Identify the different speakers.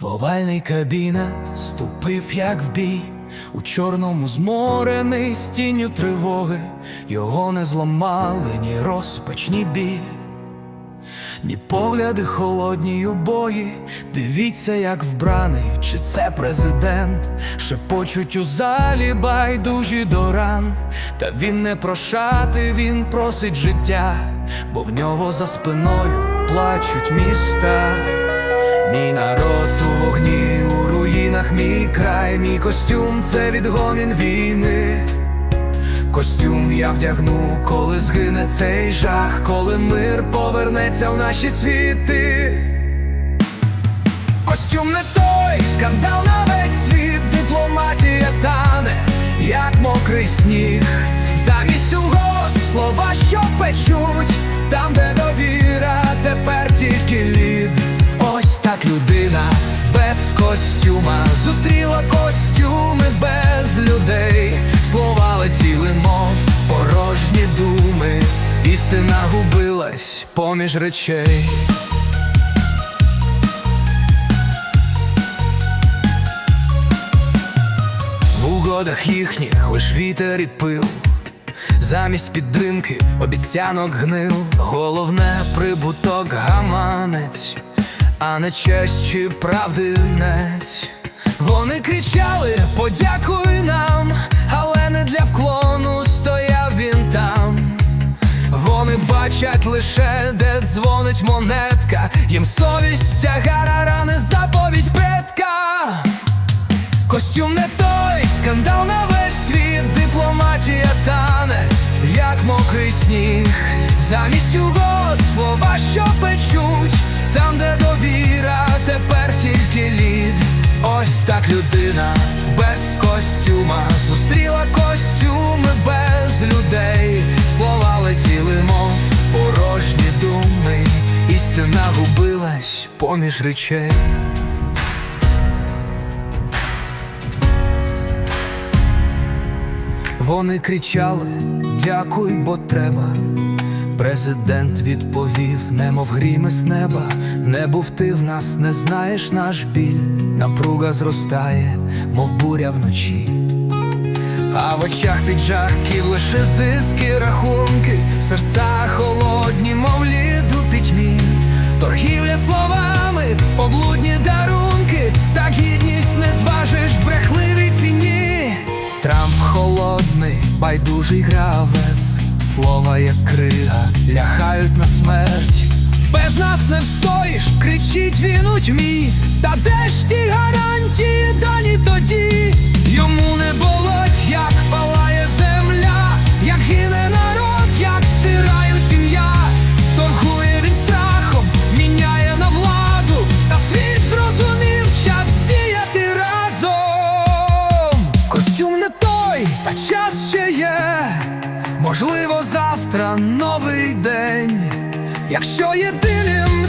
Speaker 1: В овальний кабінет ступив, як в бій, у чорному зморений з тінню тривоги, його не зламали ні розпач, ні біль, ні погляди холодні убої. Дивіться, як вбраний, чи це президент, шепочуть у залі байдужі до ран. Та він не прошати, він просить життя, бо в нього за спиною плачуть міста. Мій народ мій мій костюм це відгомін війни. Костюм я вдягну, коли згине цей жах, коли мир повернеться в наші світи. Костюм не той, скандал на весь світ, дипломатія тане, як мокрий сніг. Замість угод слова, що печуть, там, де довіра, тепер тільки лід. Ось так людина без костюма зустріла костюми без людей. Слова летіли, мов порожні думи. Істина губилась поміж речей. В угодах їхніх лиш вітер і пил, замість підтримки обіцянок гнил, головне прибуток гаманець, а не честь чи правдинець. Вони кричали, подякуй нам, але не для вклону стояв він там. Вони бачать лише, де дзвонить монетка, їм совість тягара рани заповідь предка. Костюм не той, скандал на весь світ, дипломатія тане, як мокрий сніг, замість угод слова, що печуть, там, де довіра, людина без костюма зустріла костюми без людей. Слова летіли, мов порожні думи, істина губилась поміж речей. Вони кричали дякуй, бо треба. Президент відповів, немов гріми з неба. Не був ти в нас, не знаєш наш біль. Напруга зростає, мов буря вночі. А в очах піджаків лише зиски, рахунки, серця холодні, мов лід у пітьмі. Торгівля словами, облудні дарунки, так гідність не зважиш в брехливій ціні. Трамп холодний, байдужий гравець, слова як крига, ляхають на смерть без нас не встоїш, кричить він у тьмі, та де ж ті гарантії дані тоді, йому не болоть, як палає земля, як гине народ, як стирають ім'я, торгує він страхом, міняє на владу, та світ зрозумів час діяти разом. Костюм не той, та час ще є, можливо, завтра новий день якщо єдиним.